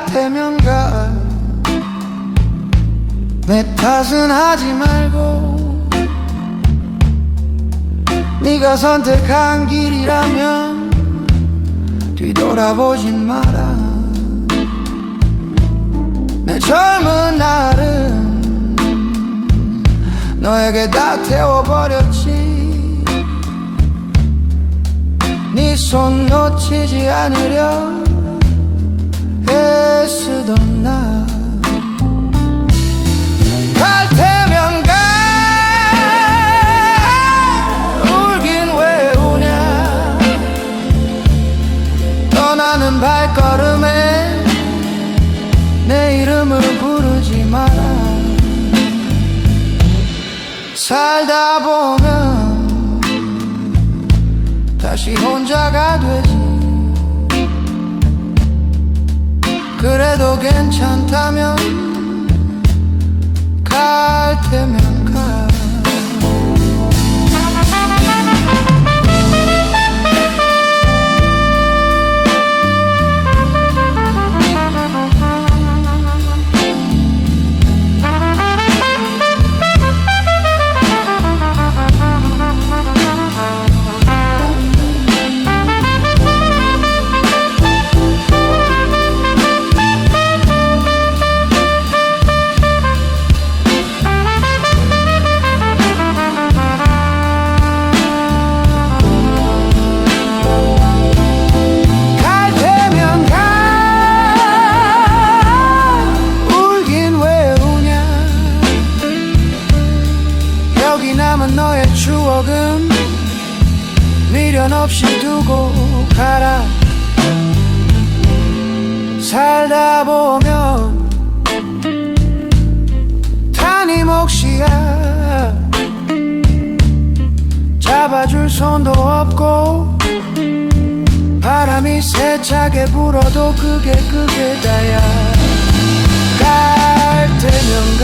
같으면 가내 탓은 하지 말고 네가 선택한 길이라면 뒤돌아보진 마라. 내 젊은 날은 너에게 다 태워버렸지. 네 손 놓치지 않으려 해. 쓰던 나. 갈 테면 가 울긴 왜 우냐. 떠나는 발걸음에 내 이름을 부르지 마라. 살다 보면 다시 혼자가 되지 그래도 괜찮다면 갈 테면 추억은 미련 없이 두고 가라. 살다 보면 탄이 몫이야. 잡아줄 손도 없고 바람이 세차게 불어도 그게 그게 다야. 갈 테면